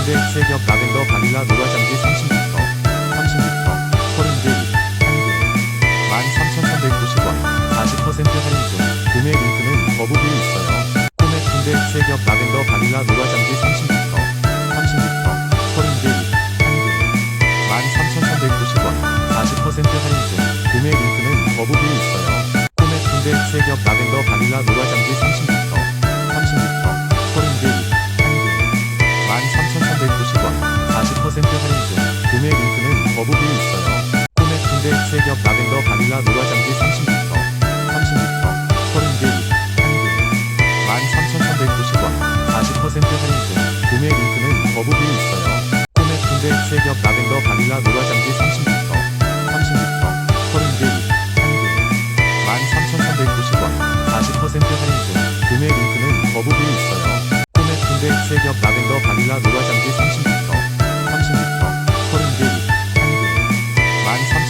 군대 체격 라벤더 바닐라 노라장지 30m 30m 30개 1개 13,390원 40% 할인 중 구매 링크는 더보기에 있어요. 코맥 군대 체격 라벤더 바닐라 노라장지 30m 30m 30개 1개 13,390원 40% 할인 중 구매 링크는 더보기에 있어요. 코맥 군대 체격 라벤더 바닐라 노라장지 30m 30m 중 구매 링크는 더보기에 있어요. 코맥 군대 체격 라벤더 바닐라 노라장지 30m 30m 30개 1개. 13,390원 40% 할인 중 구매 링크는 더보기에 있어요. 코맥 군대 체격 라벤더 바닐라 노라장지 30m 30m 30개 1개. 13,390원 40% 할인 중 구매 링크는 더보기에 있어요. 코맥 군대 체격 라벤더 바닐라 노라